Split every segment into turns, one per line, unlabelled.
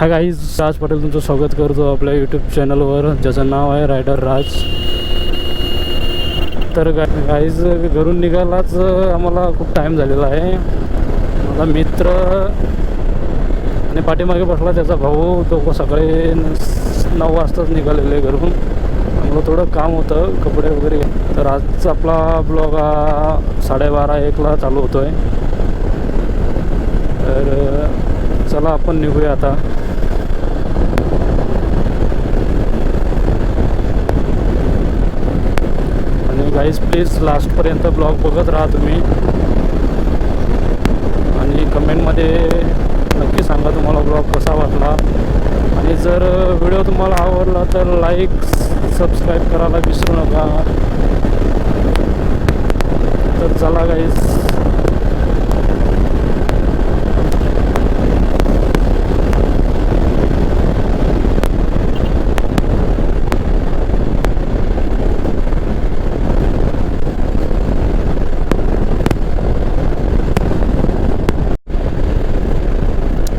हा गाईज राज पटेल तुमचं स्वागत करतो आपल्या यूट्यूब चॅनलवर ज्याचं नाव आहे रायडर राज. तर गा गाईज घरून निघायलाच आम्हाला खूप टाईम झालेला आहे. माझा मित्र आणि पाठीमागे बसला त्याचा भाऊ तो सकाळी नऊ वाजताच निघालेले घरून. आम्हाला थोडं काम होतं कपडे वगैरे. तर आजचा आपला ब्लॉग हा साडेबारा एकला चालू होतो आहे तर चला आपण निघूया आता आणि गाईज प्लीज लास्टपर्यंत ब्लॉग बघत राहा तुम्ही. आणि कमेंटमध्ये नक्की सांगा तुम्हाला ब्लॉग कसा वाटला. आणि जर व्हिडिओ तुम्हाला आवडला तर लाईक सबस्क्राईब करायला विसरू नका. तर चला गाईज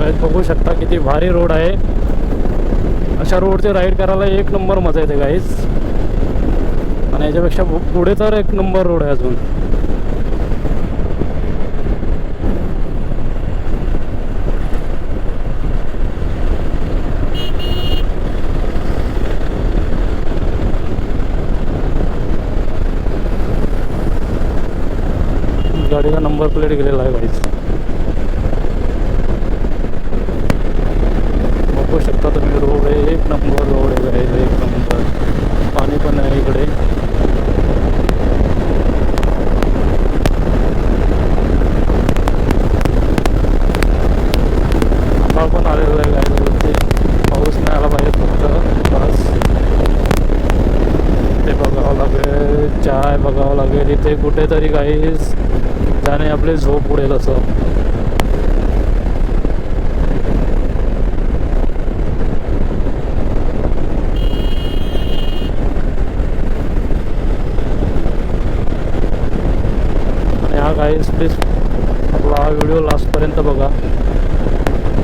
आहेत बघू शकता किती भारी रोड आहे. अशा रोडचे राईड करायला एक नंबर मजा येते गाईज आणि याच्यापेक्षा पुढे तर एक नंबर रोड आहे अजून. गाडीचा नंबर प्लेट गेलेला आहे गाईज बघू शकता तुम्ही रोड आहे एक नंबर रोड आहे guys, एक नंबर पाणी पण आहे इकडे आभाळ पण आलेलं आहे गाडी पाऊस नाही आला पाहिजे फक्त बस ते बघावं लागेल चाय बघावं ते कुठेतरी काही त्याने आपले झोप उडेल असं. आणि हा गाईज प्लीज आपला हा व्हिडिओ लास्टपर्यंत बघा.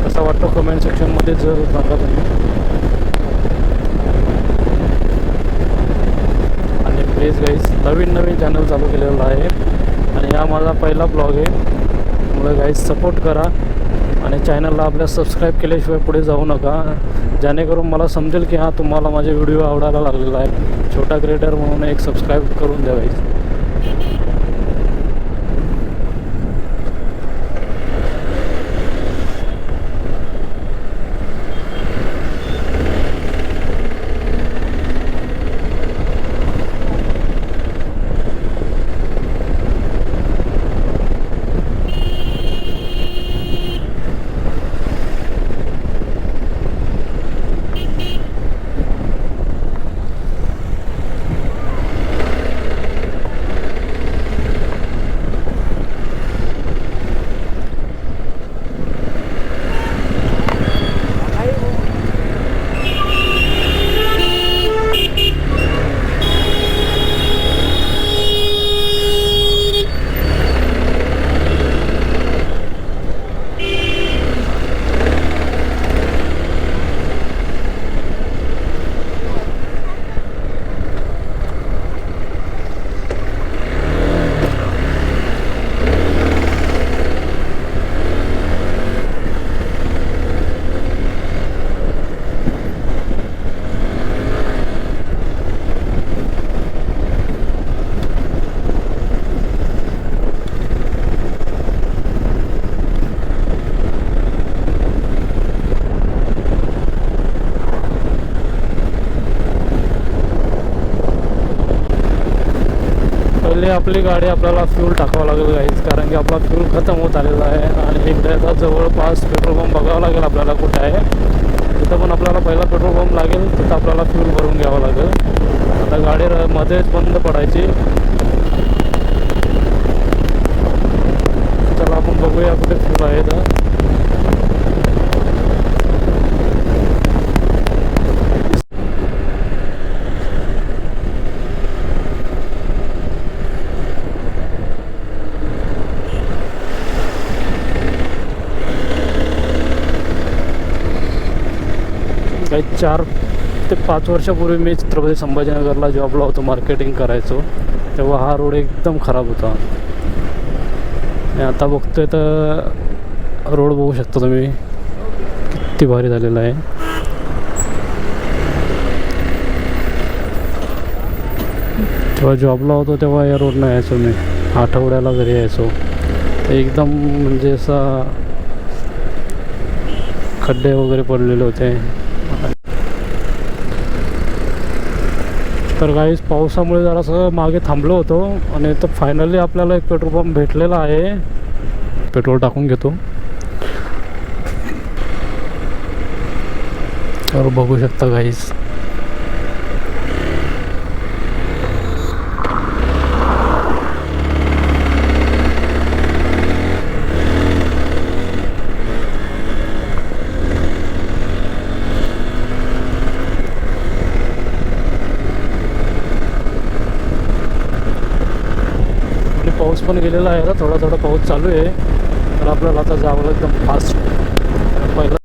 कसा वाटतो कमेंट सेक्शनमध्ये जर सांगा तुम्ही. आणि प्लीज गाईज नवीन नवीन चॅनल चालू केलेलं आहे. आणि हा माझा पहिला ब्लॉग आहे. त्यामुळे गाईज सपोर्ट करा. आणि चॅनलला आपल्या सबस्क्राईब केल्याशिवाय पुढे जाऊ नका. जेणेकरून मला समजेल की हा तुम्हाला माझे व्हिडिओ आवडायला लागलेला आहे. छोटा क्रिएटर म्हणून एक सबस्क्राईब करून द्यावायचं गाईज पहिले आपली गाडी आपल्याला फ्यूल टाकावं लागेल गाईज कारण की आपला फ्यूल खतम होत आलेला आहे. आणि इकडे आता जवळपास पेट्रोल पंप बघावं लागेल आपल्याला कुठे आहे. तिथं पण आपल्याला पहिला पेट्रोल पंप लागेल तिथं आपल्याला फ्यूल भरून घ्यावं लागेल. आता गाडी र- मध्येच बंद पडायची. चला आपण बघूया कुठे फ्यूल आहे तर काही चार ते पाच वर्षापूर्वी मी छत्रपती संभाजीनगरला जॉबला होतो मार्केटिंग करायचो तेव्हा हा रोड एकदम खराब होता. आणि आता बघतोय तर रोड बघू शकता तुम्ही. किती भारी झालेला आहे. जेव्हा जॉबला होतो तेव्हा या रोडनं यायचो मी. आठवड्याला घरी यायचो तर एकदम म्हणजे असा खड्डे वगैरे पडलेले होते. तर काही पावसामुळे जरासं मागे थांबलो होतो आणि तर फायनली आपल्याला एक पेट्रोल पंप भेटलेला आहे. पेट्रोल टाकून घेतो. तर बघू शकता काहीच आणि पाऊस पण गेलेला आहे आता थोडा थोडा पाऊस चालू आहे. तर आपल्याला आता जावं एकदम फास्ट पहिला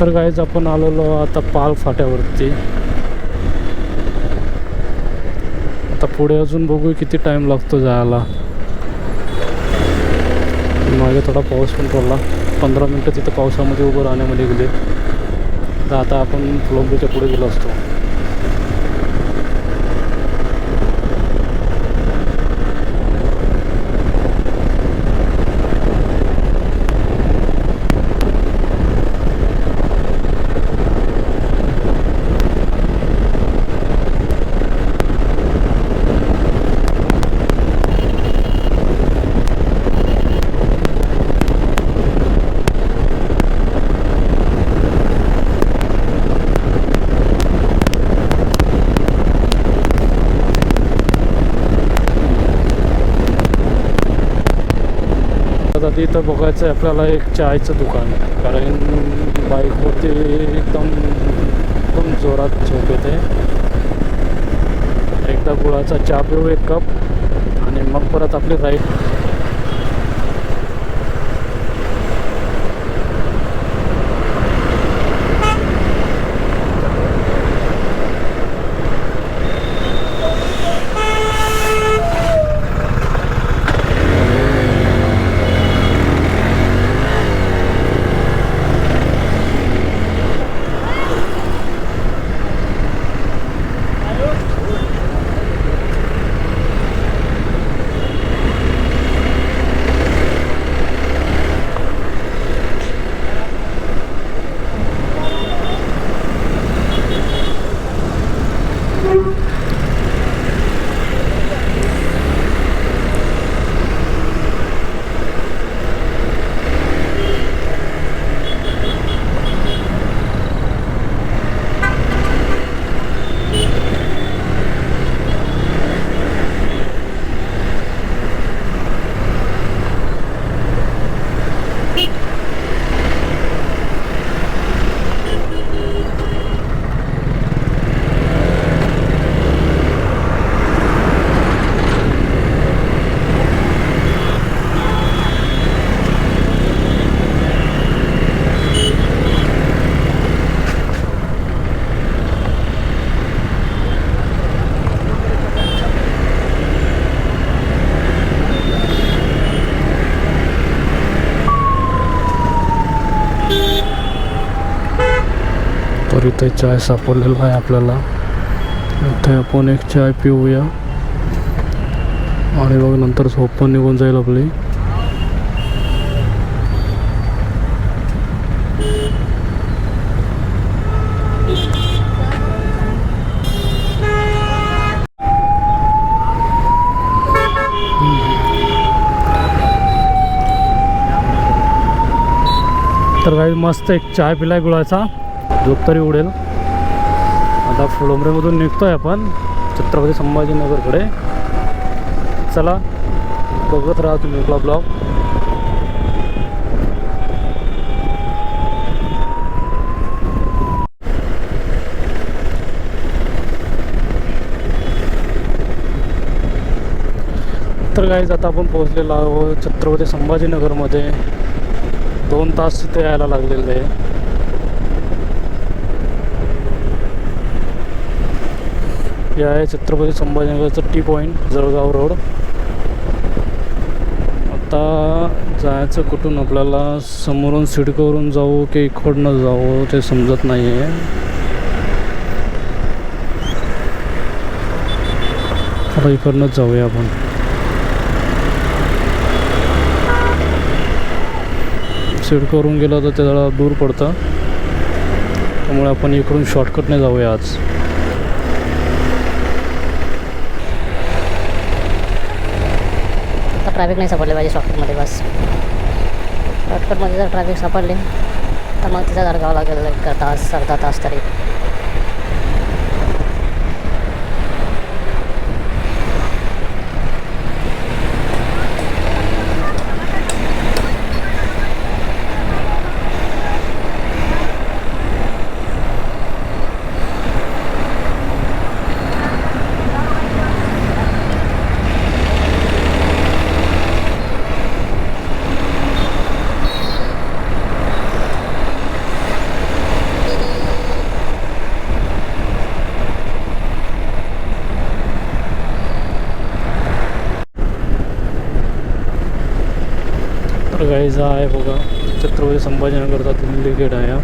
तर गाईज आपण आलेलो आता पाल फाट्यावरती. आता पुढे अजून बघू किती टाईम लागतो जायला. मागे थोडा पाऊस पण पडला. पंधरा मिनटं तिथं पावसामध्ये उभं राहण्यामध्ये गेले. तर आता आपण फुलंबीच्या पुढे गेलो असतो. आता तिथं बघायचं आहे आपल्याला एक चायचं दुकान कारण बाईकवरती एकदम एकदम जोरात झोप येते. एकदा गुळाचा चहा पिऊ एक कप आणि मग परत आपली राईड तर इथे चाय सापडलेला आहे आपल्याला. इथे आपण एक चाय पिऊया. आणि बघ नंतर झोप पण निघून जाईल आपली. तर काही मस्त एक चाय पिलाय गुळाचा. झोप तरी उडेल आता फुडोंबरेमधून निघतो आहे आपण छत्रपती संभाजीनगरकडे. चला बघत राहा तुम्ही आपला ब्लॉग. तर काहीच आता आपण पोहोचलेलो आहोत छत्रपती संभाजीनगरमध्ये. दोन तास तिथे यायला लागलेले. आहे हे आहे छत्रपती संभाजीनगरचं टी पॉईंट जळगाव रोड. आता जायचं कुठून? आपल्याला समोरून सिडकोवरून जाऊ की इकडनं जाऊ ते समजत नाही आहे आता इकडनंच जाऊया आपण. सिडकोवरून गेलं तर ते जरा दूर पडतं. त्यामुळे आपण इकडून शॉर्टकटने जाऊया आज.
ट्रॅफिक नाही सापडले पाहिजे शॉर्टकटमध्ये बस. शॉर्टकटमध्ये जर ट्रॅफिक सापडले तर मग तिथं अडकावं लागेल एक तास अर्धा तास तरी.
तर आहे बघा. छत्रपती संभाजीनगरचा दिल्ली गेट आहे हा.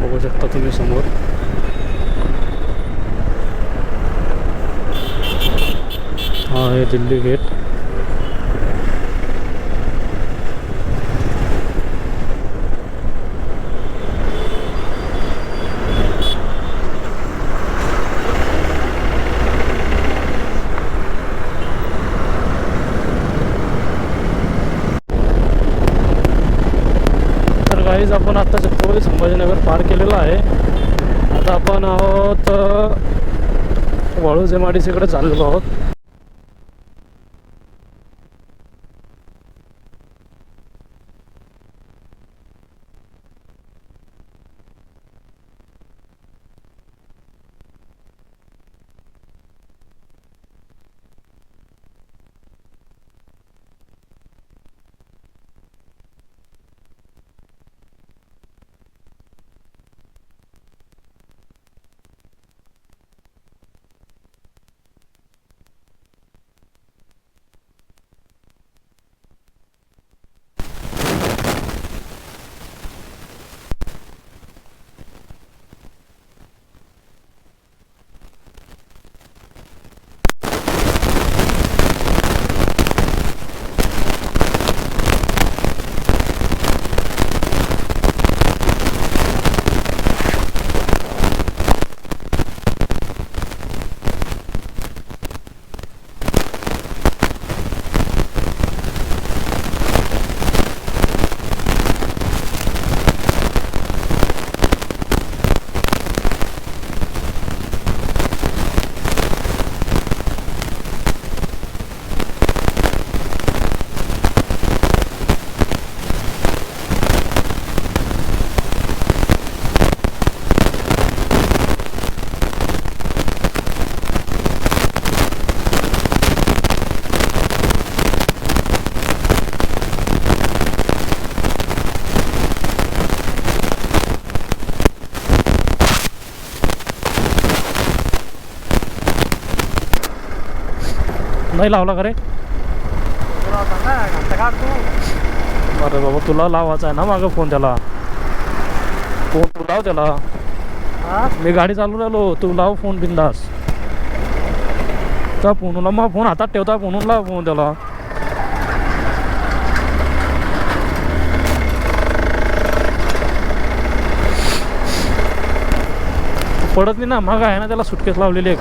बघू शकता तुम्ही समोर. हा आहे दिल्ली गेट तर गाईज आपण आता छत्रपती संभाजीनगर पार केलेलं आहे. आता आपण आहोत वाळूजेमाडीसीकडे चाललेलो आहोत. नाही लावला का रे? अरे बाबा तुला लावायचा आहे ना मागं फोन त्याला. फोन तू लाव त्याला. मी गाडी चालू राहिलो तू लाव फोन बिंदास. त्या फोनला मग फोन हातात ठेवता फोनून लाव फोन त्याला. पडत नाही ना माग आहे ना त्याला सुटकेस लावलेली एक.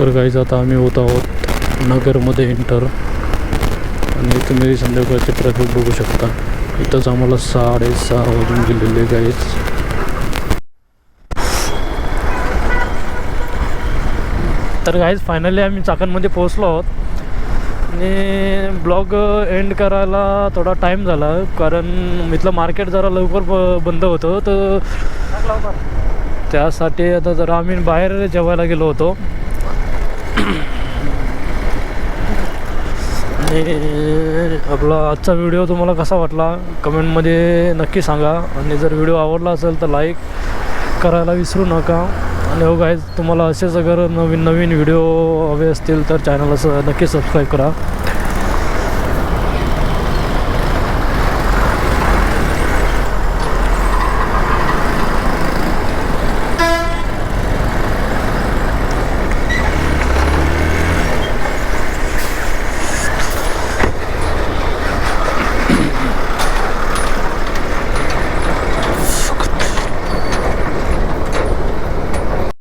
तर काहीच आता आम्ही होत आहोत. नगरमध्ये एंटर आणि तुम्ही संध्याकाळचे ट्रॅफिक बघू शकता. इथंच आम्हाला साडेसहा वाजून गेलेले गाईज तर गाईज फायनली आम्ही चाकणमध्ये पोहोचलो आहोत. आणि ब्लॉग एंड करायला थोडा टाईम झाला. कारण इथलं मार्केट जरा लवकर ब बंद होतं. तर त्यासाठी आता जरा आम्ही बाहेर जेवायला गेलो होतो. आणि आपला आजचा व्हिडिओ तुम्हाला कसा वाटला? कमेंटमध्ये नक्की सांगा. आणि जर व्हिडिओ आवडला असेल तर लाईक करायला विसरू नका. आणि हो गाईज तुम्हाला असेच अगर नवीन नवीन व्हिडिओ हवे असतील तर चॅनलला स नक्की सबस्क्राईब करा.